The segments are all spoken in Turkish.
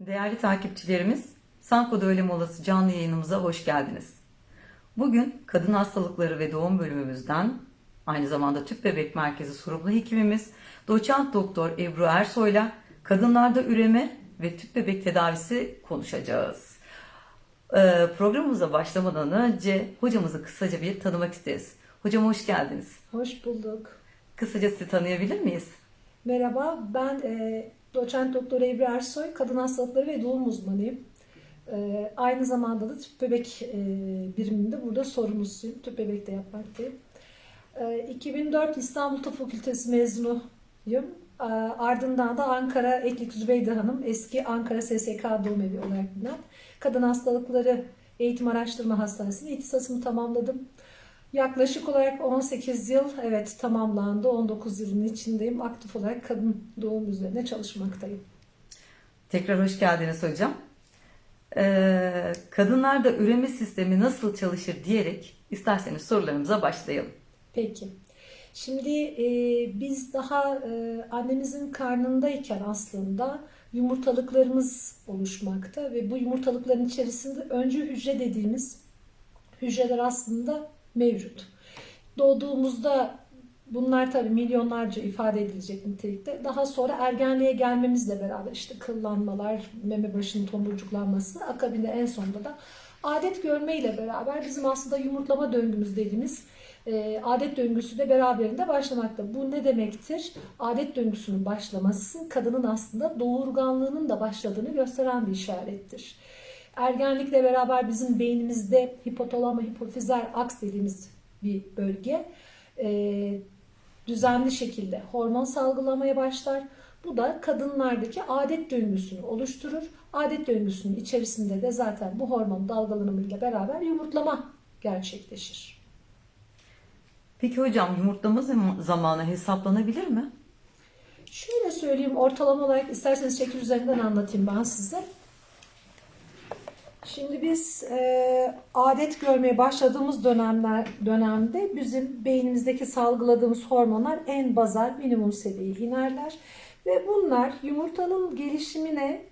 Değerli takipçilerimiz, Sanko'da Öğle Molası canlı yayınımıza hoş geldiniz. Bugün kadın hastalıkları ve doğum bölümümüzden aynı zamanda tüp bebek merkezi sorumlu hekimimiz doçent doktor Ebru Ersoy'la kadınlarda üreme ve tüp bebek tedavisi konuşacağız. Ee, programımıza başlamadan önce hocamızı kısaca bir tanımak isteriz. Hocam hoş geldiniz. Hoş bulduk. Kısaca sizi tanıyabilir miyiz? Merhaba, ben e, doçent doktor Ebru Ersoy, kadın hastalıkları ve doğum uzmanıyım. E, aynı zamanda da tüp bebek e, biriminde burada sorumlusuyum. Tüp bebek de yapmaktayım. E, 2004 İstanbul Tıp Fakültesi mezunuyum. E, ardından da Ankara Eklik Zübeyde Hanım, eski Ankara SSK Doğum Evi olarak bilinen Kadın Hastalıkları Eğitim Araştırma Hastanesi'nde ihtisasımı tamamladım. Yaklaşık olarak 18 yıl evet tamamlandı. 19 yılın içindeyim. Aktif olarak kadın doğum üzerine çalışmaktayım. Tekrar hoş geldiniz hocam. Ee, kadınlarda üreme sistemi nasıl çalışır diyerek isterseniz sorularımıza başlayalım. Peki. Şimdi e, biz daha e, annemizin karnındayken aslında yumurtalıklarımız oluşmakta ve bu yumurtalıkların içerisinde öncü hücre dediğimiz hücreler aslında mevcut. Doğduğumuzda bunlar tabii milyonlarca ifade edilecek nitelikte. Daha sonra ergenliğe gelmemizle beraber işte kıllanmalar, meme başının tomurcuklanması, akabinde en sonunda da adet görmeyle beraber bizim aslında yumurtlama döngümüz dediğimiz e, adet döngüsü de beraberinde başlamakta. Bu ne demektir? Adet döngüsünün başlaması kadının aslında doğurganlığının da başladığını gösteren bir işarettir. Ergenlikle beraber bizim beynimizde hipotalama hipofizer aks dediğimiz bir bölge e, düzenli şekilde hormon salgılamaya başlar. Bu da kadınlardaki adet döngüsünü oluşturur. Adet döngüsünün içerisinde de zaten bu hormon dalgalanımıyla beraber yumurtlama gerçekleşir. Peki hocam yumurtlama zam- zamanı hesaplanabilir mi? Şöyle söyleyeyim ortalama olarak isterseniz şekil üzerinden anlatayım ben size. Şimdi biz e, adet görmeye başladığımız dönemler dönemde bizim beynimizdeki salgıladığımız hormonlar en bazal minimum seviyeye inerler ve bunlar yumurtanın gelişimine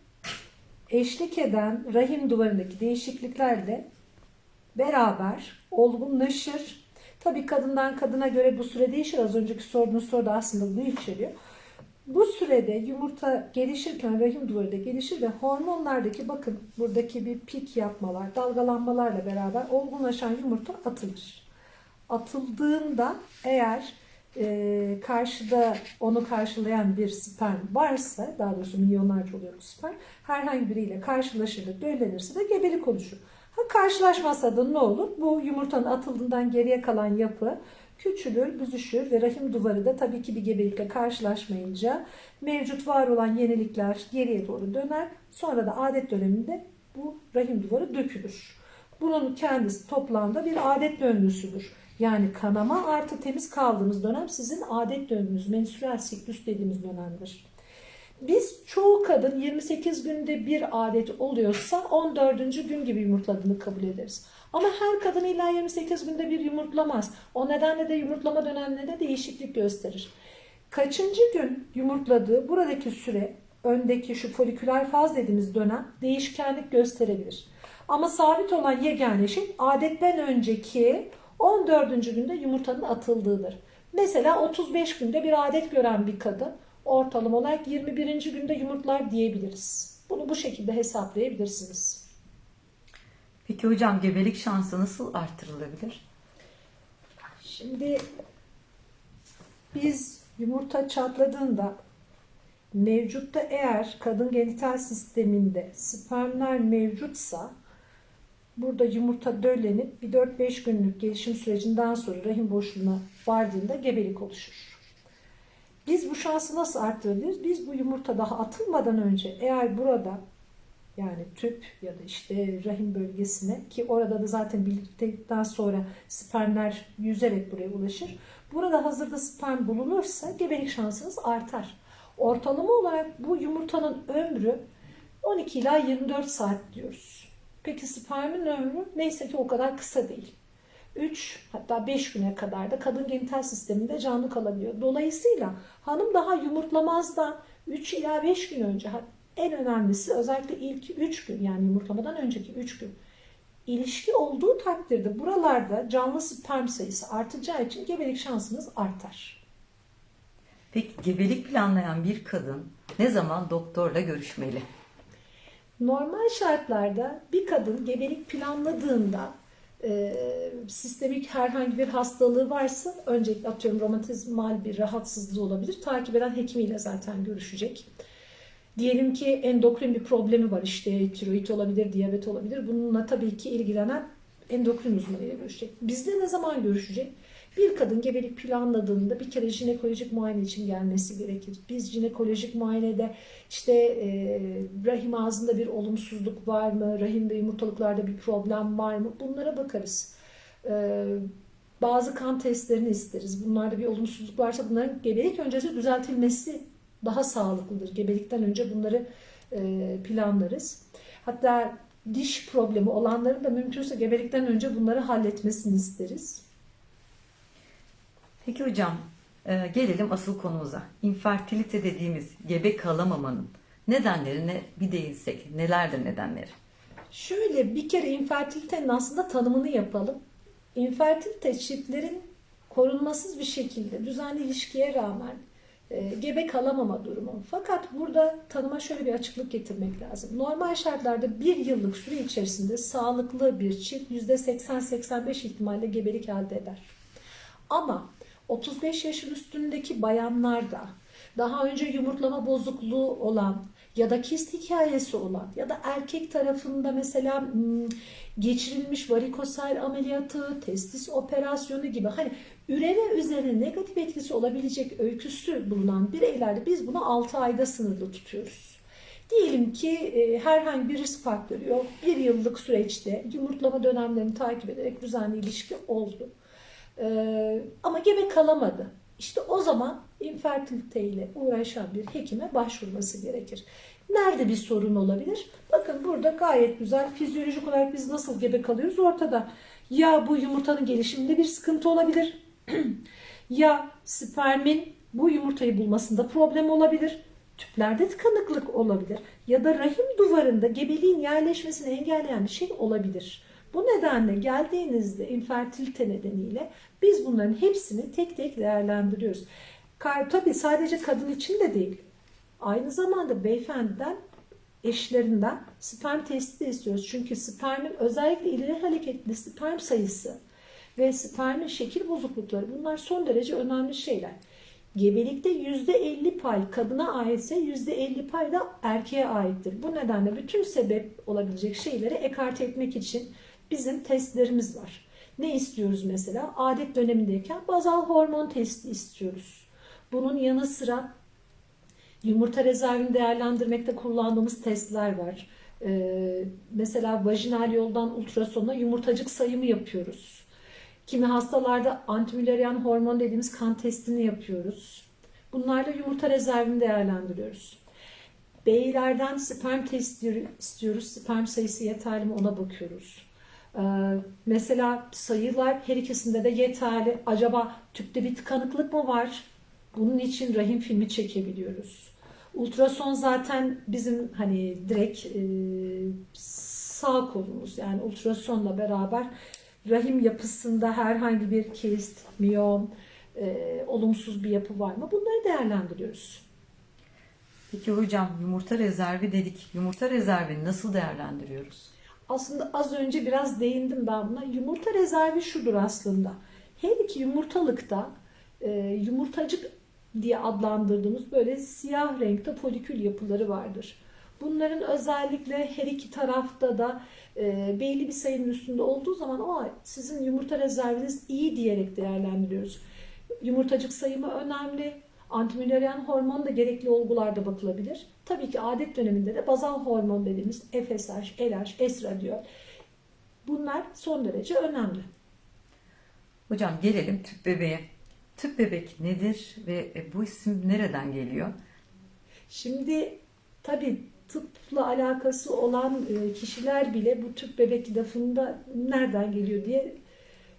eşlik eden rahim duvarındaki değişikliklerle beraber olgunlaşır. Tabii kadından kadına göre bu süre değişir. Az önceki sorduğunuz soru da aslında bunu içeriyor. Bu sürede yumurta gelişirken rahim duvarı da gelişir ve hormonlardaki bakın buradaki bir pik yapmalar, dalgalanmalarla beraber olgunlaşan yumurta atılır. Atıldığında eğer e, karşıda onu karşılayan bir sperm varsa, daha doğrusu milyonlarca oluyor bu sperm, herhangi biriyle karşılaşır da döllenirse de gebelik oluşur. Ha karşılaşmazsa da ne olur? Bu yumurtanın atıldığından geriye kalan yapı küçülür, büzüşür ve rahim duvarı da tabii ki bir gebelikle karşılaşmayınca mevcut var olan yenilikler geriye doğru döner. Sonra da adet döneminde bu rahim duvarı dökülür. Bunun kendisi toplamda bir adet döngüsüdür. Yani kanama artı temiz kaldığınız dönem sizin adet döngünüz, menstrüel siklüs dediğimiz dönemdir. Biz çoğu kadın 28 günde bir adet oluyorsa 14. gün gibi yumurtladığını kabul ederiz. Ama her kadın illa 28 günde bir yumurtlamaz. O nedenle de yumurtlama dönemlerinde değişiklik gösterir. Kaçıncı gün yumurtladığı buradaki süre öndeki şu foliküler faz dediğimiz dönem değişkenlik gösterebilir. Ama sabit olan yegane şey adetten önceki 14. günde yumurtanın atıldığıdır. Mesela 35 günde bir adet gören bir kadın ortalama olarak 21. günde yumurtlar diyebiliriz. Bunu bu şekilde hesaplayabilirsiniz. Peki hocam gebelik şansı nasıl artırılabilir? Şimdi biz yumurta çatladığında mevcutta eğer kadın genital sisteminde spermler mevcutsa burada yumurta döllenip bir 4-5 günlük gelişim sürecinden sonra rahim boşluğuna vardığında gebelik oluşur. Biz bu şansı nasıl arttırabiliriz? Biz bu yumurta daha atılmadan önce eğer burada yani tüp ya da işte rahim bölgesine ki orada da zaten birliktelikten sonra spermler yüzerek buraya ulaşır. Burada hazırda sperm bulunursa gebelik şansınız artar. Ortalama olarak bu yumurtanın ömrü 12 ila 24 saat diyoruz. Peki spermin ömrü neyse ki o kadar kısa değil. 3 hatta 5 güne kadar da kadın genital sisteminde canlı kalabiliyor. Dolayısıyla hanım daha yumurtlamazdan 3 ila 5 gün önce En önemlisi özellikle ilk 3 gün yani yumurtlamadan önceki 3 gün ilişki olduğu takdirde buralarda canlı sperm sayısı artacağı için gebelik şansınız artar. Peki gebelik planlayan bir kadın ne zaman doktorla görüşmeli? Normal şartlarda bir kadın gebelik planladığında e, sistemik herhangi bir hastalığı varsa öncelikle atıyorum romatizmal bir rahatsızlığı olabilir. Takip eden hekimiyle zaten görüşecek. Diyelim ki endokrin bir problemi var işte tiroid olabilir, diyabet olabilir. Bununla tabii ki ilgilenen endokrin uzmanıyla görüşecek. Bizde ne zaman görüşecek? Bir kadın gebelik planladığında bir kere jinekolojik muayene için gelmesi gerekir. Biz jinekolojik muayenede işte e, rahim ağzında bir olumsuzluk var mı, rahim ve yumurtalıklarda bir problem var mı bunlara bakarız. E, bazı kan testlerini isteriz. Bunlarda bir olumsuzluk varsa bunların gebelik öncesi düzeltilmesi daha sağlıklıdır. Gebelikten önce bunları e, planlarız. Hatta diş problemi olanların da mümkünse gebelikten önce bunları halletmesini isteriz. Peki hocam e, gelelim asıl konumuza. İnfertilite dediğimiz gebe kalamamanın nedenlerine bir değinsek. Nelerdir nedenleri? Şöyle bir kere infertilitenin aslında tanımını yapalım. İnfertilite çiftlerin korunmasız bir şekilde düzenli ilişkiye rağmen gebe kalamama durumu. Fakat burada tanıma şöyle bir açıklık getirmek lazım. Normal şartlarda bir yıllık süre içerisinde sağlıklı bir çift %80-85 ihtimalle gebelik elde eder. Ama 35 yaşın üstündeki bayanlarda daha önce yumurtlama bozukluğu olan ya da kist hikayesi olan ya da erkek tarafında mesela hmm, geçirilmiş varikosel ameliyatı, testis operasyonu gibi hani üreme üzerine negatif etkisi olabilecek öyküsü bulunan bireylerde biz bunu 6 ayda sınırlı tutuyoruz. Diyelim ki e, herhangi bir risk faktörü yok. Bir yıllık süreçte yumurtlama dönemlerini takip ederek düzenli ilişki oldu. Ee, ama gebe kalamadı. İşte o zaman infertilite ile uğraşan bir hekime başvurması gerekir. Nerede bir sorun olabilir? Bakın burada gayet güzel fizyolojik olarak biz nasıl gebe kalıyoruz ortada. Ya bu yumurtanın gelişiminde bir sıkıntı olabilir. ya spermin bu yumurtayı bulmasında problem olabilir. Tüplerde tıkanıklık olabilir. Ya da rahim duvarında gebeliğin yerleşmesini engelleyen bir şey olabilir. Bu nedenle geldiğinizde infertilite nedeniyle biz bunların hepsini tek tek değerlendiriyoruz. Tabii sadece kadın için de değil. Aynı zamanda beyefendiden eşlerinden sperm testi de istiyoruz. Çünkü spermin özellikle ileri hareketli sperm sayısı ve spermin şekil bozuklukları bunlar son derece önemli şeyler. Gebelikte %50 pay kadına aitse %50 pay da erkeğe aittir. Bu nedenle bütün sebep olabilecek şeyleri ekarte etmek için bizim testlerimiz var. Ne istiyoruz mesela? Adet dönemindeyken bazal hormon testi istiyoruz. Bunun yanı sıra yumurta rezervini değerlendirmekte kullandığımız testler var. Ee, mesela vajinal yoldan ultrasonla yumurtacık sayımı yapıyoruz. Kimi hastalarda antimüllerian hormon dediğimiz kan testini yapıyoruz. Bunlarla yumurta rezervini değerlendiriyoruz. Beylerden sperm testi istiyoruz. Sperm sayısı yeterli mi ona bakıyoruz. Ee, mesela sayılar her ikisinde de yeterli. Acaba tüpte bir tıkanıklık mı var? Bunun için rahim filmi çekebiliyoruz. Ultrason zaten bizim hani direkt e, sağ kolumuz yani ultrasonla beraber rahim yapısında herhangi bir kist, miyom, e, olumsuz bir yapı var mı? Bunları değerlendiriyoruz. Peki hocam yumurta rezervi dedik. Yumurta rezervini nasıl değerlendiriyoruz? Aslında az önce biraz değindim ben buna. Yumurta rezervi şudur aslında. Her iki yumurtalıkta e, yumurtacık diye adlandırdığımız böyle siyah renkte folikül yapıları vardır. Bunların özellikle her iki tarafta da e, belli bir sayının üstünde olduğu zaman o sizin yumurta rezerviniz iyi diyerek değerlendiriyoruz. Yumurtacık sayımı önemli. Antimüllerian hormon da gerekli olgularda bakılabilir. Tabii ki adet döneminde de bazal hormon dediğimiz FSH, LH, estradiol bunlar son derece önemli. Hocam gelelim tüp bebeğe. Tüp bebek nedir ve e, bu isim nereden geliyor? Şimdi tabii tıpla alakası olan e, kişiler bile bu tüp bebek lafında nereden geliyor diye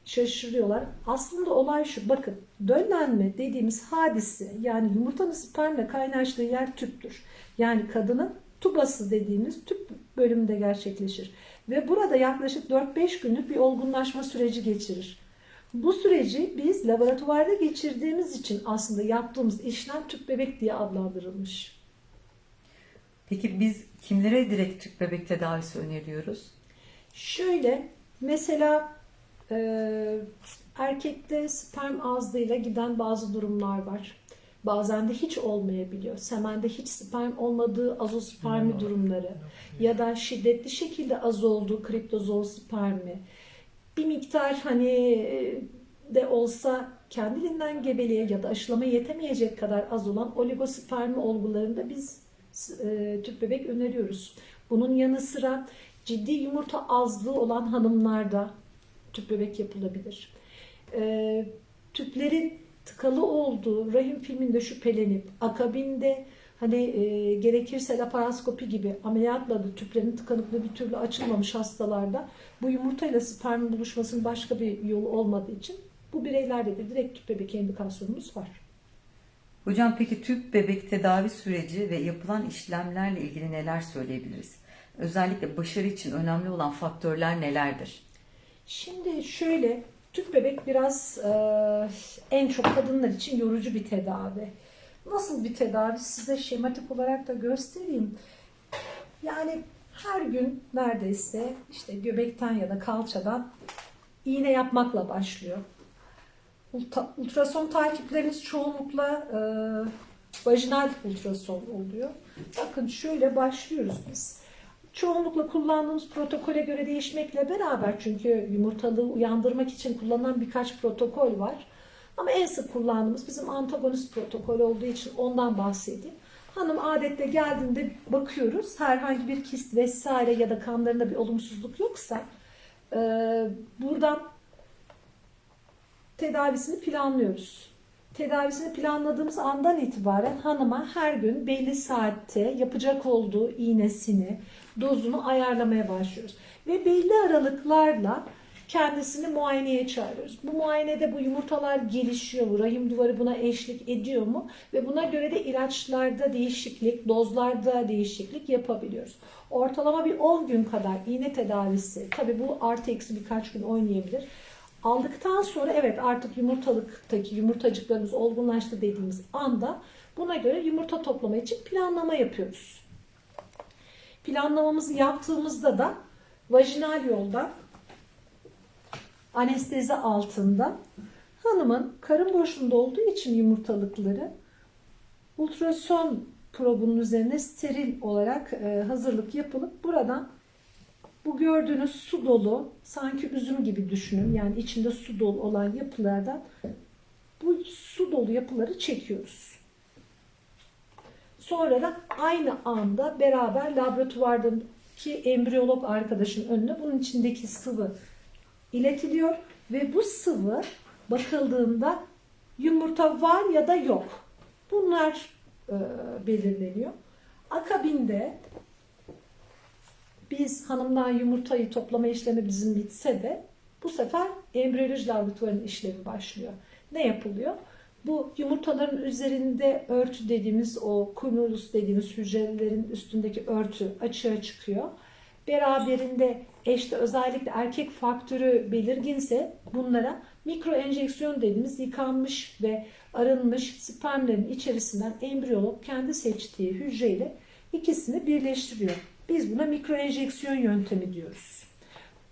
şaşırıyorlar. Aslında olay şu bakın döllenme dediğimiz hadise yani yumurtanın spermle kaynaştığı yer tüptür. Yani kadının tubası dediğimiz tüp bölümünde gerçekleşir. Ve burada yaklaşık 4-5 günlük bir olgunlaşma süreci geçirir. Bu süreci biz laboratuvarda geçirdiğimiz için aslında yaptığımız işlem tüp bebek diye adlandırılmış. Peki biz kimlere direkt tüp bebek tedavisi öneriyoruz? Şöyle mesela e, erkekte sperm azlığıyla giden bazı durumlar var. Bazen de hiç olmayabiliyor. Semende hiç sperm olmadığı azospermi durumları ya da şiddetli şekilde az olduğu kriptozol spermi. Bir miktar hani e, de olsa kendiliğinden gebeliğe ya da aşılama yetemeyecek kadar az olan oligospermi olgularında biz e, tüp bebek öneriyoruz. Bunun yanı sıra ciddi yumurta azlığı olan hanımlarda tüp bebek yapılabilir. E, tüplerin tıkalı olduğu rahim filminde şüphelenip akabinde hani e, gerekirse laparoskopi gibi ameliyatla da tüplerin tıkanıklığı bir türlü açılmamış hastalarda bu yumurtayla spermin buluşmasının başka bir yolu olmadığı için bu bireylerde de direkt tüp bebek indikasyonumuz var. Hocam peki tüp bebek tedavi süreci ve yapılan işlemlerle ilgili neler söyleyebiliriz? Özellikle başarı için önemli olan faktörler nelerdir? Şimdi şöyle tüp bebek biraz e, en çok kadınlar için yorucu bir tedavi. Nasıl bir tedavi size şematik olarak da göstereyim. Yani her gün neredeyse işte göbekten ya da kalçadan iğne yapmakla başlıyor. Ultra- Ultrason takiplerimiz çoğunlukla e, vajinal ultrason oluyor. Bakın şöyle başlıyoruz biz. Çoğunlukla kullandığımız protokole göre değişmekle beraber çünkü yumurtalığı uyandırmak için kullanılan birkaç protokol var. Ama en sık kullandığımız bizim antagonist protokol olduğu için ondan bahsedeyim. Hanım adetle geldiğinde bakıyoruz herhangi bir kist vesaire ya da kanlarında bir olumsuzluk yoksa e, buradan tedavisini planlıyoruz. Tedavisini planladığımız andan itibaren hanıma her gün belli saatte yapacak olduğu iğnesini, dozunu ayarlamaya başlıyoruz. Ve belli aralıklarla kendisini muayeneye çağırıyoruz. Bu muayenede bu yumurtalar gelişiyor mu? Rahim duvarı buna eşlik ediyor mu? Ve buna göre de ilaçlarda değişiklik, dozlarda değişiklik yapabiliyoruz. Ortalama bir 10 gün kadar iğne tedavisi, tabii bu artı eksi birkaç gün oynayabilir. Aldıktan sonra evet artık yumurtalıktaki yumurtacıklarımız olgunlaştı dediğimiz anda buna göre yumurta toplama için planlama yapıyoruz. Planlamamızı yaptığımızda da vajinal yoldan anestezi altında hanımın karın boşluğunda olduğu için yumurtalıkları ultrason probunun üzerine steril olarak e, hazırlık yapılıp buradan bu gördüğünüz su dolu sanki üzüm gibi düşünün yani içinde su dolu olan yapılardan bu su dolu yapıları çekiyoruz. Sonra da aynı anda beraber laboratuvardaki embriyolog arkadaşın önüne bunun içindeki sıvı iletiliyor ve bu sıvı bakıldığında yumurta var ya da yok. Bunlar e, belirleniyor. Akabinde biz hanımdan yumurtayı toplama işlemi bizim bitse de bu sefer embriyoloji laboratuvarının işlemi başlıyor. Ne yapılıyor? Bu yumurtaların üzerinde örtü dediğimiz o cumulus dediğimiz hücrelerin üstündeki örtü açığa çıkıyor. Beraberinde eşte özellikle erkek faktörü belirginse bunlara mikro enjeksiyon dediğimiz yıkanmış ve arınmış spermlerin içerisinden embriyolog kendi seçtiği hücreyle ikisini birleştiriyor. Biz buna mikro enjeksiyon yöntemi diyoruz.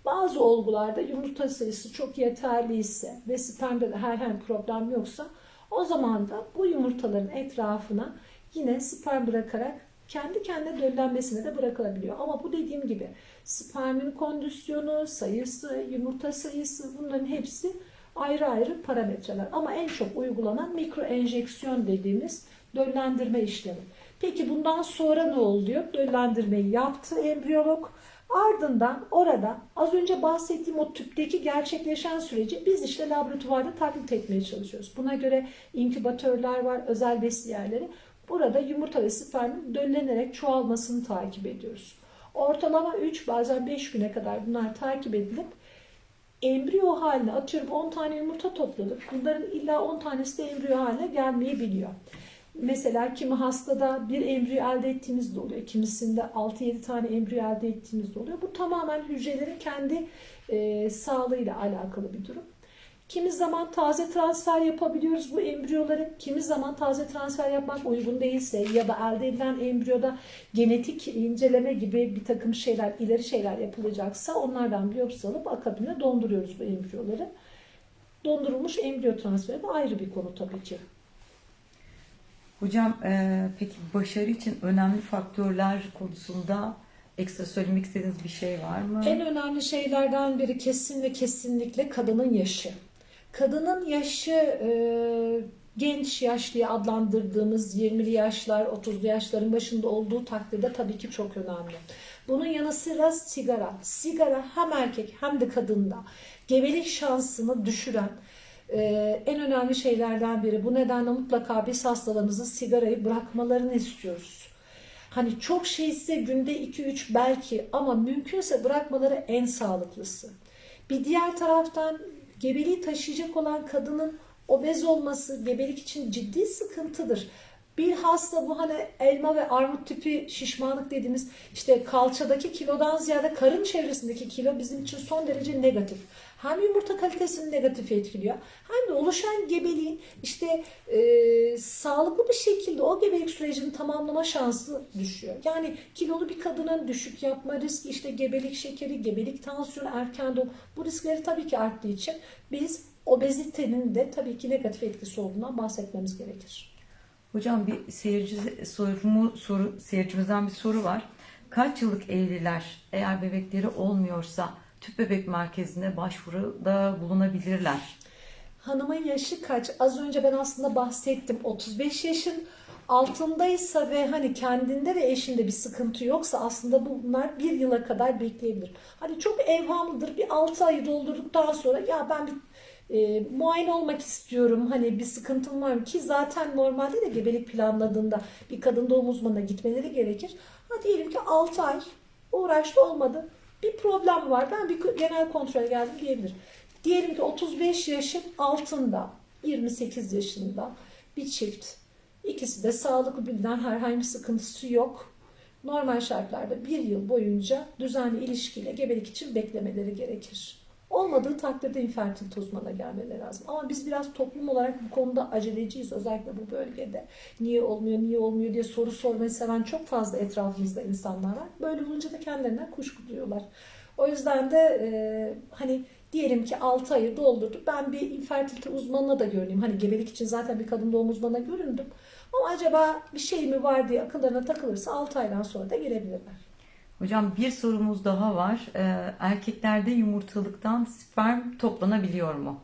Bazı olgularda yumurta sayısı çok yeterli ise ve spermde de herhangi problem yoksa o zaman da bu yumurtaların etrafına yine sperm bırakarak kendi kendine döllenmesine de bırakılabiliyor. Ama bu dediğim gibi spermin kondisyonu, sayısı, yumurta sayısı bunların hepsi ayrı ayrı parametreler. Ama en çok uygulanan mikro enjeksiyon dediğimiz döllendirme işlemi. Peki bundan sonra ne oluyor? Döllendirmeyi yaptı embriyolog. Ardından orada az önce bahsettiğim o tüpteki gerçekleşen süreci biz işte laboratuvarda taklit etmeye çalışıyoruz. Buna göre inkübatörler var, özel besiyerleri. Burada yumurta ve spermin döllenerek çoğalmasını takip ediyoruz. Ortalama 3 bazen 5 güne kadar bunlar takip edilip embriyo haline atıyorum 10 tane yumurta topladık. Bunların illa 10 tanesi de embriyo haline gelmeyebiliyor. Mesela kimi hastada bir embriyo elde ettiğimiz de oluyor. Kimisinde 6-7 tane embriyo elde ettiğimiz de oluyor. Bu tamamen hücrelerin kendi e, sağlığıyla alakalı bir durum. Kimi zaman taze transfer yapabiliyoruz bu embriyoları. Kimi zaman taze transfer yapmak uygun değilse ya da elde edilen embriyoda genetik inceleme gibi bir takım şeyler, ileri şeyler yapılacaksa onlardan biyopsi alıp akabinde donduruyoruz bu embriyoları. Dondurulmuş embriyo transferi de ayrı bir konu tabii ki. Hocam e, peki başarı için önemli faktörler konusunda ekstra söylemek istediğiniz bir şey var mı? En önemli şeylerden biri kesin ve kesinlikle kadının yaşı. Kadının yaşı e, genç yaş diye adlandırdığımız 20'li yaşlar, 30'lu yaşların başında olduğu takdirde tabii ki çok önemli. Bunun yanı sıra sigara. Sigara hem erkek hem de kadında gebelik şansını düşüren e, en önemli şeylerden biri. Bu nedenle mutlaka biz hastalarımızın sigarayı bırakmalarını istiyoruz. Hani çok şeyse günde 2-3 belki ama mümkünse bırakmaları en sağlıklısı. Bir diğer taraftan gebeliği taşıyacak olan kadının obez olması gebelik için ciddi sıkıntıdır. Bir hasta bu hani elma ve armut tipi şişmanlık dediğimiz işte kalçadaki kilodan ziyade karın çevresindeki kilo bizim için son derece negatif. Hem yumurta kalitesini negatif etkiliyor hem de oluşan gebeliğin işte e, sağlıklı bir şekilde o gebelik sürecini tamamlama şansı düşüyor. Yani kilolu bir kadının düşük yapma riski işte gebelik şekeri, gebelik tansiyonu, erken doğum bu riskleri tabii ki arttığı için biz obezitenin de tabii ki negatif etkisi olduğundan bahsetmemiz gerekir. Hocam bir seyirci sorumu soru seyircimizden bir soru var. Kaç yıllık evliler eğer bebekleri olmuyorsa tüp bebek merkezine başvuruda bulunabilirler? Hanımın yaşı kaç? Az önce ben aslında bahsettim. 35 yaşın altındaysa ve hani kendinde ve eşinde bir sıkıntı yoksa aslında bunlar bir yıla kadar bekleyebilir. Hani çok evhamlıdır. Bir 6 ayı doldurduktan sonra ya ben bir e, muayene olmak istiyorum. Hani bir sıkıntım var mı? Ki zaten normalde de gebelik planladığında bir kadın doğum uzmanına gitmeleri gerekir. Ha diyelim ki 6 ay uğraştı olmadı. Bir problem var. Ben bir genel kontrole geldim diyebilir. Diyelim ki 35 yaşın altında 28 yaşında bir çift. İkisi de sağlıklı bilinen herhangi bir sıkıntısı yok. Normal şartlarda bir yıl boyunca düzenli ilişkiyle gebelik için beklemeleri gerekir. Olmadığı takdirde infertilite uzmanına gelmeleri lazım. Ama biz biraz toplum olarak bu konuda aceleciyiz özellikle bu bölgede. Niye olmuyor, niye olmuyor diye soru sormayı seven çok fazla etrafımızda insanlar var. Böyle olunca da kendilerinden kuşku duyuyorlar. O yüzden de e, hani diyelim ki 6 ayı doldurduk. Ben bir infertilite uzmanına da görüneyim. Hani gebelik için zaten bir kadın doğum uzmanına göründüm. Ama acaba bir şey mi var diye akıllarına takılırsa 6 aydan sonra da gelebilirler. Hocam bir sorumuz daha var. Ee, erkeklerde yumurtalıktan sperm toplanabiliyor mu?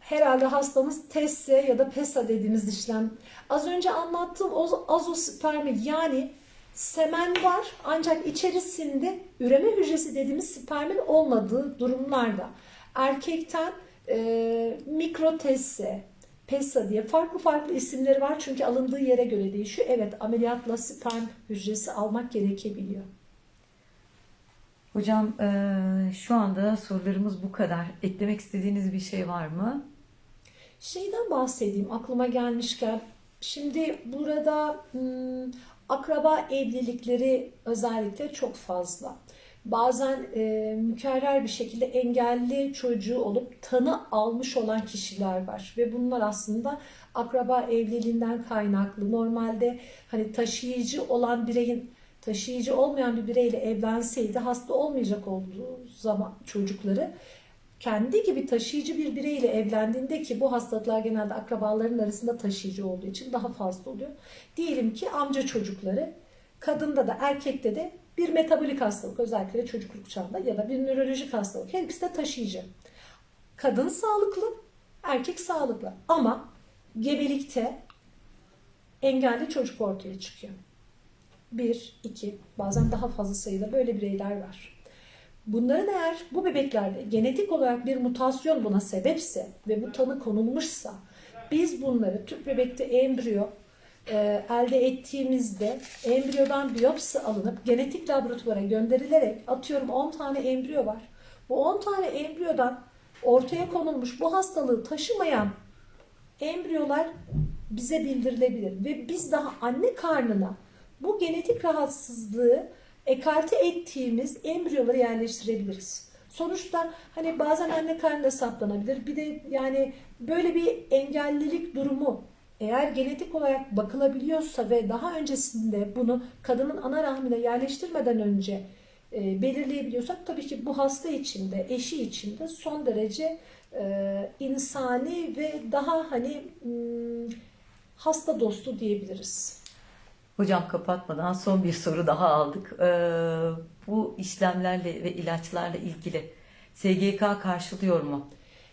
Herhalde hastamız TESSE ya da PESA dediğimiz işlem. Az önce anlattığım o azospermi yani semen var ancak içerisinde üreme hücresi dediğimiz spermin olmadığı durumlarda erkekten e, mikrotesse, PESA diye farklı farklı isimleri var çünkü alındığı yere göre değişiyor. Evet ameliyatla sperm hücresi almak gerekebiliyor. Hocam eee, şu anda sorularımız bu kadar. Eklemek istediğiniz bir şey var mı? Şeyden bahsedeyim aklıma gelmişken. Şimdi burada hmm, akraba evlilikleri özellikle çok fazla. Bazen e, mükerrer bir şekilde engelli çocuğu olup tanı almış olan kişiler var ve bunlar aslında akraba evliliğinden kaynaklı. Normalde hani taşıyıcı olan bireyin taşıyıcı olmayan bir bireyle evlenseydi hasta olmayacak olduğu zaman çocukları kendi gibi taşıyıcı bir bireyle evlendiğinde ki bu hastalıklar genelde akrabaların arasında taşıyıcı olduğu için daha fazla oluyor. Diyelim ki amca çocukları kadında da erkekte de bir metabolik hastalık özellikle çocukluk çağında ya da bir nörolojik hastalık her ikisi de taşıyıcı. Kadın sağlıklı, erkek sağlıklı ama gebelikte engelli çocuk ortaya çıkıyor. Bir, iki, bazen daha fazla sayıda böyle bireyler var. Bunların eğer bu bebeklerde genetik olarak bir mutasyon buna sebepse ve bu tanı konulmuşsa biz bunları tüp bebekte embriyo e, elde ettiğimizde embriyodan biyopsi alınıp genetik laboratuvara gönderilerek atıyorum 10 tane embriyo var. Bu 10 tane embriyodan ortaya konulmuş bu hastalığı taşımayan embriyolar bize bildirilebilir ve biz daha anne karnına bu genetik rahatsızlığı ekarte ettiğimiz embriyoları yerleştirebiliriz. Sonuçta hani bazen anne karnında saptanabilir. Bir de yani böyle bir engellilik durumu eğer genetik olarak bakılabiliyorsa ve daha öncesinde bunu kadının ana rahmine yerleştirmeden önce e, belirleyebiliyorsak tabii ki bu hasta için de eşi için de son derece e, insani ve daha hani hmm, hasta dostu diyebiliriz. Hocam kapatmadan son bir soru daha aldık. Ee, bu işlemlerle ve ilaçlarla ilgili SGK karşılıyor mu?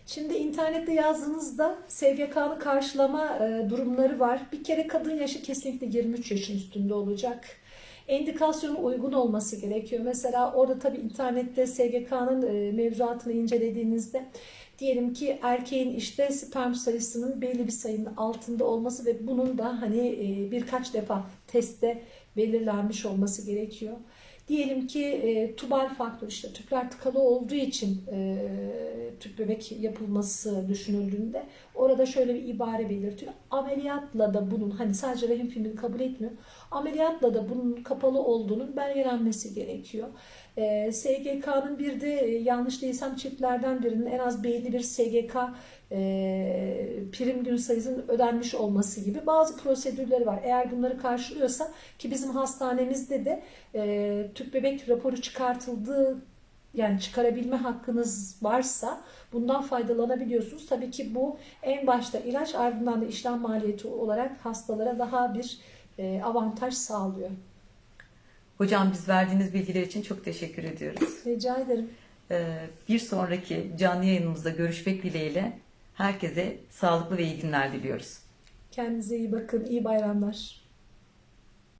Şimdi internette yazdığınızda SGK'nın karşılama e, durumları var. Bir kere kadın yaşı kesinlikle 23 yaşın üstünde olacak. Endikasyonu uygun olması gerekiyor. Mesela orada tabii internette SGK'nın e, mevzuatını incelediğinizde diyelim ki erkeğin işte sperm sayısının belli bir sayının altında olması ve bunun da hani e, birkaç defa testte belirlenmiş olması gerekiyor. Diyelim ki e, tubal faktör işte tüpler tıkalı olduğu için e, tüp bebek yapılması düşünüldüğünde orada şöyle bir ibare belirtiyor. Ameliyatla da bunun hani sadece rahim filmini kabul etmiyor. Ameliyatla da bunun kapalı olduğunun belgelenmesi gerekiyor. E, SGK'nın bir de e, yanlış değilsem çiftlerden birinin en az belli bir SGK e, prim gün sayısının ödenmiş olması gibi bazı prosedürleri var. Eğer bunları karşılıyorsa ki bizim hastanemizde de e, tüp bebek raporu çıkartıldığı yani çıkarabilme hakkınız varsa bundan faydalanabiliyorsunuz. Tabii ki bu en başta ilaç ardından da işlem maliyeti olarak hastalara daha bir avantaj sağlıyor. Hocam biz verdiğiniz bilgiler için çok teşekkür ediyoruz. Rica ederim. Ee, bir sonraki canlı yayınımızda görüşmek dileğiyle herkese sağlıklı ve iyi günler diliyoruz. Kendinize iyi bakın. İyi bayramlar.